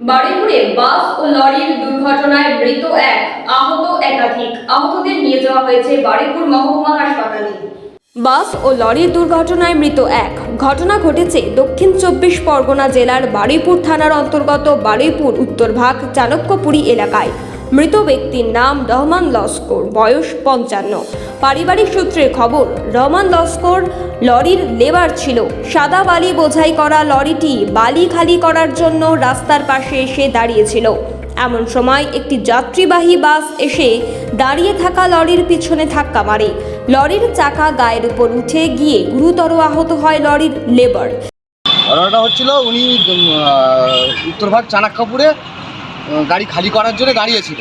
বাস ও লরির দুর্ঘটনায় মৃত এক আহত একাধিক। আহতদের নিয়ে যাওয়া হয়েছে মহকুমা হাসপাতালে। বাস ও লরির দুর্ঘটনায় মৃত এক। ঘটনা ঘটেছে দক্ষিণ চব্বিশ পরগনা জেলার বারুইপুর থানার অন্তর্গত বারুইপুর উত্তরভাগ চাণক্যপুরী এলাকায়। মৃত ব্যক্তির নাম রহমান লস্কর বয়স পঞ্চান্ন। পারিবারিক সূত্রে খবর রহমান লস্কর লরির লেবার ছিল। সাদা বালি বোঝাই করা লরিটি বালি খালি করার জন্য রাস্তার পাশে এসে দাঁড়িয়েছিল। এমন সময় একটি যাত্রীবাহী বাস এসে দাঁড়িয়ে থাকা লরির পিছনে ধাক্কা মারে। লরির চাকা গায়ের উপর উঠে গিয়ে গুরুতর আহত হয় লরির লেবার। ঘটনাটা হচ্ছিল উনি উত্তরভাগ চাণক্যপুরে উম, গাড়ি খালি করার জন্য দাঁড়িয়েছিল।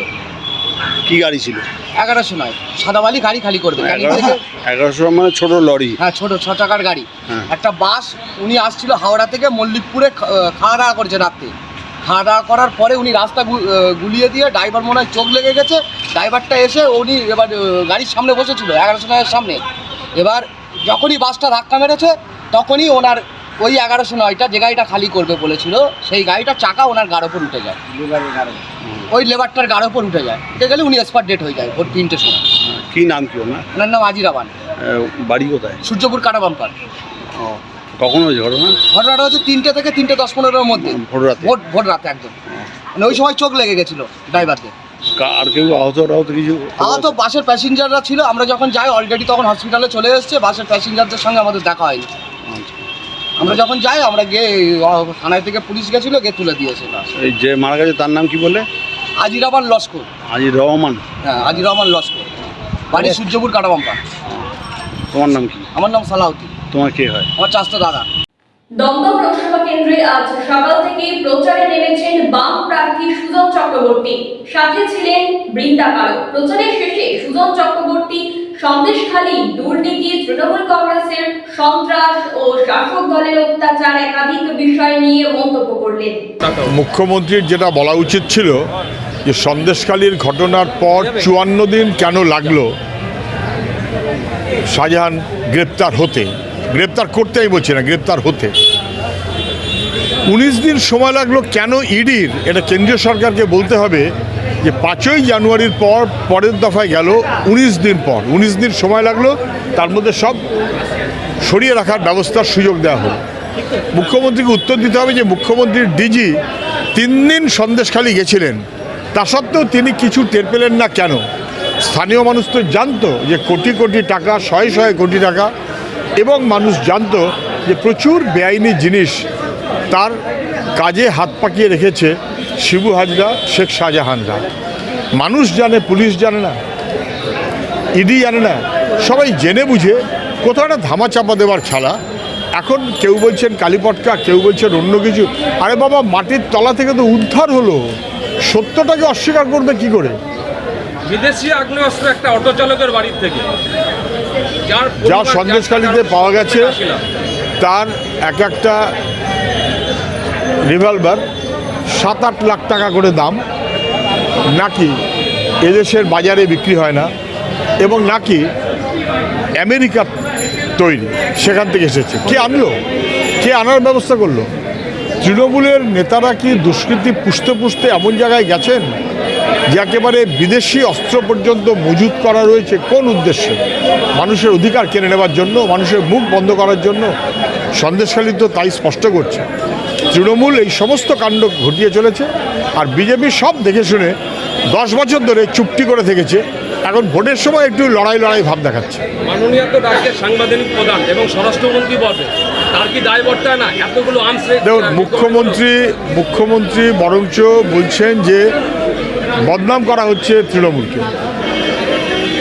কি গাড়ি ছিল? এগারোশো নয় সাদাবালি গাড়ি খালি করবে গাড়ি থেকে এগারোশো মানে ছোট লরি। হ্যাঁ ছোট ছ চাকার গাড়ি। হ্যাঁ। একটা বাস উনি আসছিল হাওড়া থেকে মল্লিকপুরে খাওয়া দাওয়া করছে রাত্রে। খাওয়া দাওয়া করার পরে উনি রাস্তা গুলিয়ে দিয়ে ড্রাইভার মনে হয় চোখ লেগে গেছে। ড্রাইভারটা এসে উনি এবার গাড়ির সামনে বসেছিল এগারোশো নয়ের সামনে। এবার যখনই বাসটা ধাক্কা মেরেছে তখনই ওনার ওই এগারোশো নয়টা যে গাড়িটা খালি করবে বলেছিল সেই গাড়িটার চাকা ওনার গাড় ওপর উঠে যায়। ওই লেবারটার গাড় ওপর উঠে যায়। উঠে গেলে উনি স্পট ডেট হয়ে যায় ভোর তিনটের সময়। কি নাম কি ওনার? ওনার নাম আজির আবান। আহ, বাড়ি কোথায়? সূর্যপুর কাটা বাম্পার ও কখন হয়েছে ঘটনা? ঘটনাটা হচ্ছে তিনটে থেকে তিনটে দশ পনেরোর মধ্যে। ভোর রাতে? ভোর ভোর রাতে একদম। মানে ওই সময় চোখ লেগে গেছিল ড্রাইভারদের। আর কেউ আহত আহত কিছু? আহত বাসের প্যাসেঞ্জাররা ছিল। আমরা যখন যাই অলরেডি তখন হসপিটালে চলে এসেছে। বাসের প্যাসেঞ্জারদের সঙ্গে আমাদের দেখা হয়নি। আমরা যখন যাই আমরা গিয়ে থানায় থেকে পুলিশ গেছিল গিয়ে তুলে দিয়েছে এই যে মারা গেছে তার নাম কি বলে আজির আবার লস্কর। আজি রহমান। হ্যাঁ আজির রহমান লস্কর। বাড়ি সূর্যপুর কাটাবাম্পা। তোমার নাম কি? আমার নাম সালাউদ্দিন। তোমার কে হয়? আমার চাস্তো দাদা। দমদম লোকসভা কেন্দ্রে আজ সকাল থেকে প্রচারে নেমেছেন বাম প্রার্থী সুজন চক্রবর্তী। সাথে ছিলেন বৃন্দা কারক প্রচারের শেষে সুজন চক্রবর্তী সন্দেশখালী দুর্নীতি, তৃণমূল কংগ্রেসের সন্ত্রাস ও শাসক দলের অত্যাচার একাধিক বিষয় নিয়ে মন্তব্য করলেন। মুখ্যমন্ত্রীর যেটা বলা উচিত ছিল যে সন্দেশখালীর ঘটনার পর চুয়ান্ন দিন কেন লাগল, শাহজাহান গ্রেপ্তার হতে। গ্রেপ্তার করতে আমি বলছি না, গ্রেপ্তার হতে। উনিশ দিন সময় লাগল কেন ইডির, এটা কেন্দ্রীয় সরকারকে বলতে হবে যে পাঁচই জানুয়ারির পর, পরের দফায় গেল, উনিশ দিন পর। উনিশ দিন সময় লাগল, তার মধ্যে সব সরিয়ে রাখার ব্যবস্থার সুযোগ দেওয়া হলো। মুখ্যমন্ত্রীকে উত্তর দিতে হবে যে মুখ্যমন্ত্রীর ডিজি তিন দিন সন্দেশখালি গেছিলেন। তা সত্ত্বেও তিনি কিছু টের পেলেন না কেন? স্থানীয় মানুষ তো জানতো যে কোটি কোটি টাকা, শয়ে শয়ে কোটি টাকা, এবং মানুষ জানতো যে প্রচুর বেআইনি জিনিস তার কাজে হাত পাকিয়ে রেখেছে শিবু হাজরা শেখ শাহজাহানরা। মানুষ জানে পুলিশ জানে না ইডি জানে না সবাই জেনে বুঝে কোথাও একটা ধামাচাপা দেওয়ার খেলা। এখন কেউ বলছেন কালীপটকা কেউ বলছেন অন্য কিছু। আরে বাবা মাটির তলা থেকে তো উদ্ধার হলো। সত্যটাকে অস্বীকার করবে কি করে? বিদেশি আগ্নেয়াস্ত্র একটা অটো চালকের বাড়ির থেকে। যা টাকার পাওয়া গেছে তার এক একটা রিভলভার সাত আট লাখ টাকা করে দাম। নাকি এদেশের বাজারে বিক্রি হয় না এবং নাকি আমেরিকা তৈরি, সেখান থেকে এসেছে। কে আনলো? কে আনার ব্যবস্থা করল? তৃণমূলের নেতারা কি দুষ্কৃতি পুষতে পুষতে এমন জায়গায় গেছেন, যে একেবারে বিদেশি অস্ত্র পর্যন্ত মজুত করা রয়েছে? কোন উদ্দেশ্যে? মানুষের অধিকার কেড়ে নেওয়ার জন্য, মানুষের মুখ বন্ধ করার জন্য সন্দেশখালী তো তাই স্পষ্ট করছে। তৃণমূল এই সমস্ত কাণ্ড ঘটিয়ে চলেছে আর বিজেপি সব দেখে শুনে দশ বছর ধরে চুপটি করে থেকেছে। এখন ভোটের সময় একটু লড়াই লড়াই ভাব দেখাচ্ছে। মাননীয় তো রাজ্যের সাংবিধানিক প্রধান এবং স্বরাষ্ট্রমন্ত্রী বটে তার কি দায়বর্তা না? এতগুলো দেখুন মুখ্যমন্ত্রী মুখ্যমন্ত্রী বরঞ্চ বলছেন যে বদনাম করা হচ্ছে তৃণমূলকে।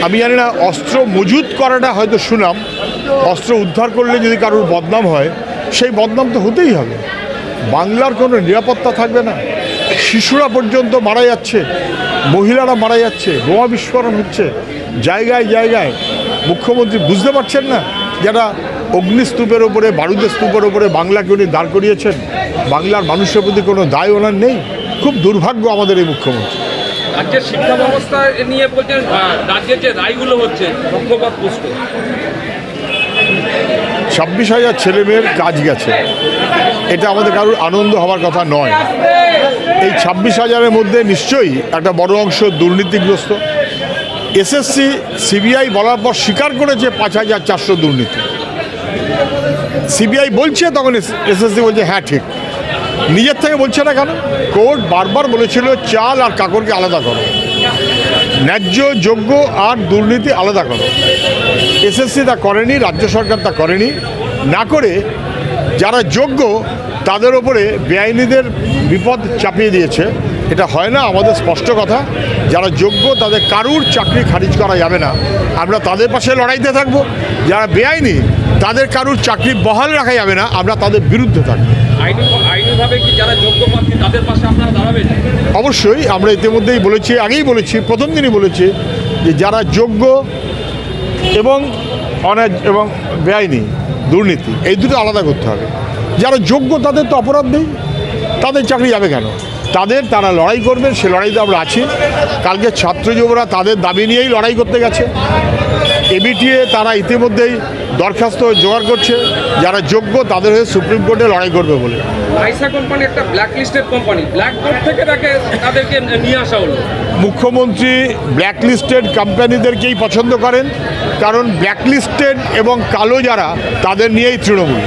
আমি জানি না অস্ত্র মজুত করাটা হয়তো শুনাম অস্ত্র উদ্ধার করলে যদি কারোর বদনাম হয় সেই বদনাম তো হতেই হবে। বাংলার কোনো নিরাপত্তা থাকবে না। শিশুরা পর্যন্ত মারা যাচ্ছে, মহিলারা মারা যাচ্ছে, বোমা বিস্ফোরণ হচ্ছে। জায়গায় জায়গায় মুখ্যমন্ত্রী বুঝতে পারছেন না যারা অগ্নিস্তূপের ওপরে বারুদের স্তূপের ওপরে বাংলাকে উনি দাঁড় করিয়েছেন। বাংলার মানুষের প্রতি কোনো দায় ওনার নেই। খুব দুর্ভাগ্য আমাদের এই মুখ্যমন্ত্রী। রাজ্যের শিক্ষা ব্যবস্থা নিয়ে বলছেন রাজ্যের যে রায়গুলো হচ্ছে, পক্ষপাত পুষ্ট। ছাব্বিশ হাজার ছেলে মেয়ের কাজ গেছে। এটা আমাদের কারোর আনন্দ হওয়ার কথা নয়। এই ছাব্বিশ হাজারের মধ্যে নিশ্চয়ই একটা বড় অংশ দুর্নীতিগ্রস্ত। এসএসসি, সিবিআই বলার পর স্বীকার করেছে পাঁচ হাজার চারশো দুর্নীতি। সিবিআই বলছে, তখন এসএসসি বলছে হ্যাঁ ঠিক। নিজের থেকে বলছে না কেন? কোর্ট বারবার বলেছিল, চাল আর কাকরকে আলাদা করো। ন্যায্য, যোগ্য আর দুর্নীতি আলাদা করো। এসএসসি তা করেনি, রাজ্য সরকার তা করেনি। না করে যারা যোগ্য, তাদের ওপরে বেআইনিদের বিপদ চাপিয়ে দিয়েছে। এটা হয় না, আমাদের স্পষ্ট কথা। যারা যোগ্য, তাদের কারুর চাকরি খারিজ করা যাবে না। আমরা তাদের পাশে লড়াইতে থাকব। যারা বেআইনি, তাদের কারুর চাকরি বহাল রাখা যাবে না। আমরা তাদের বিরুদ্ধে থাকব। আইনি আইনিভাবে কি যারা যোগ্য প্রার্থী, তাদের পাশে অবশ্যই আমরা ইতিমধ্যেই বলেছি, আগেই বলেছি, প্রথম দিনই বলেছি যে যারা যোগ্য এবং অন্যায় এবং বেআইনি, দুর্নীতি, এই দুটো আলাদা করতে হবে। যারা যোগ্য তাদের তো অপরাধ নেই, তাদের চাকরি যাবে কেন? তাদের তারা লড়াই করবেন সে লড়াইতে আমরা আছি। কালকে ছাত্র যুবরা তাদের দাবি নিয়েই লড়াই করতে গেছে। এবিটিএ তারা ইতিমধ্যেই দরখাস্ত জোগাড় করছে যারা যোগ্য তাদের হয়ে সুপ্রিম কোর্টে লড়াই করবে বলে। আইসা কোম্পানি একটা black listed company. Black board থেকে তাকে তাদেরকে নিয়ে আসা হলো। মুখ্যমন্ত্রী ব্ল্যাকলিস্টেড কোম্পানিদেরকেই পছন্দ করেন কারণ ব্ল্যাকলিস্টেড এবং কালো যারা তাদের নিয়েই তৃণমূল।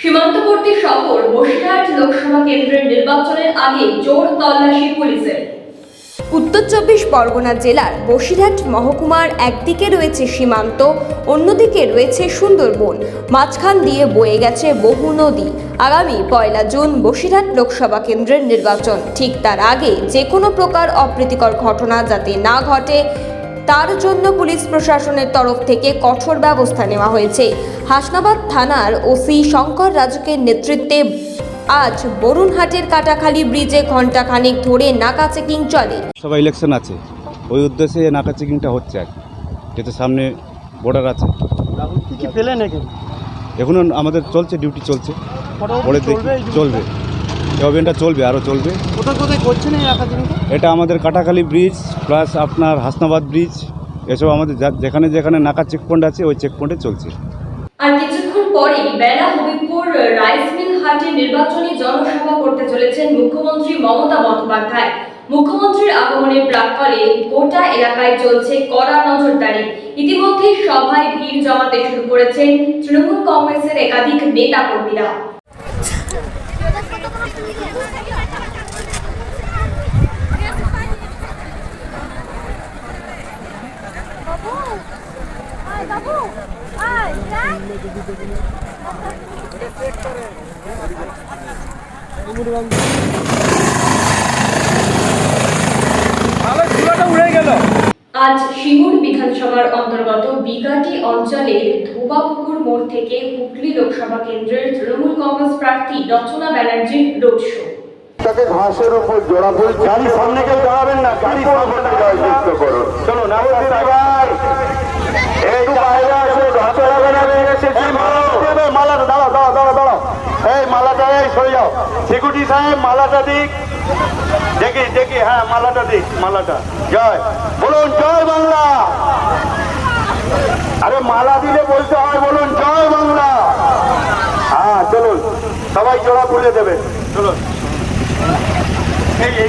সীমান্তবর্তী শহর বসিরহাট লোকসভা কেন্দ্রের নির্বাচনের আগে জোর তল্লাশি পুলিশের। উত্তর চব্বিশ পরগনা জেলার বসিরহাট মহকুমার একদিকে রয়েছে সীমান্ত, অন্যদিকে রয়েছে সুন্দরবন। মাঝখান দিয়ে বয়ে গেছে বহু নদী। আগামী পয়লা জুন বসিরহাট লোকসভা কেন্দ্রের নির্বাচন। ঠিক তার আগে যে কোনো প্রকার অপ্রীতিকর ঘটনা যাতে না ঘটে, তার জন্য পুলিশ প্রশাসনের তরফ থেকে কঠোর ব্যবস্থা নেওয়া হয়েছে। হাসনাবাদ থানার ওসি শঙ্কর রাজুকের নেতৃত্বে আজ বরুণহাটের কাটাখালী ব্রিজে ঘণ্টাখানেক ধরে নাকা চেকিং চলে। সবাই ইলেকশন আছে। ওই উদ্দেশ্যে নাকা চেকিংটা হচ্ছে আর কি। যেহেতু সামনে বর্ডার আছে। কি কি পেলেন একে আমাদের চলছে ডিউটি চলছে। পরে দেখি চলবে এই অভিযানটা চলবে আরও চলবে। কোথায় কোথায় করছেন এটা আমাদের কাটাখালী ব্রিজ প্লাস আপনার হাসনাবাদ ব্রিজ এসব আমাদের যা- যেখানে যেখানে নাকা চেকপয়েন্ট আছে ওই চেকপয়েন্টে চলছে। আর কিছুক্ষণ পরেই বেলা হবিবপুর রাইস মিল হাটে নির্বাচনী জনসভা করতে চলেছেন মুখ্যমন্ত্রী মমতা বন্দ্যোপাধ্যায়। মুখ্যমন্ত্রীর আগমনের প্রাক্কালে গোটা এলাকায় চলছে কড়া নজরদারি। ইতিমধ্যেই সভায় ভিড় জমাতে শুরু করেছেন তৃণমূল কংগ্রেসের একাধিক নেতা কর্মীরা! আজ সিঙ্গুর বিধানসভার অন্তর্গত বিঘাটি অঞ্চলের ধোবাপুকুর মোড় থেকে হুগলি লোকসভা কেন্দ্রের তৃণমূল কংগ্রেস প্রার্থী রচনা ব্যানার্জির রোড শো। ঘাসের উপর জোড়া ফুল গাড়ি সামনে কেউ দাঁড়াবেন না গাড়ি সামনে জয়যুক্ত করুন। ভাই। এই বাইরে আসো ঘাসে মালাটা দাঁড়াও দাঁড়াও দাঁড়াও দাঁড়াও। এই মালাটা এই সরে যাও। সিকিউরিটি সাহেব মালাটা দিক। দেখি দেখি হ্যাঁ মালাটা দিক মালাটা। জয়। বলুন জয় বাংলা। আরে মালা দিলে বলতে হয় বলুন জয় বাংলা। হ্যাঁ চলুন। সবাই জোড়া খুলে দেবে চলুন। এই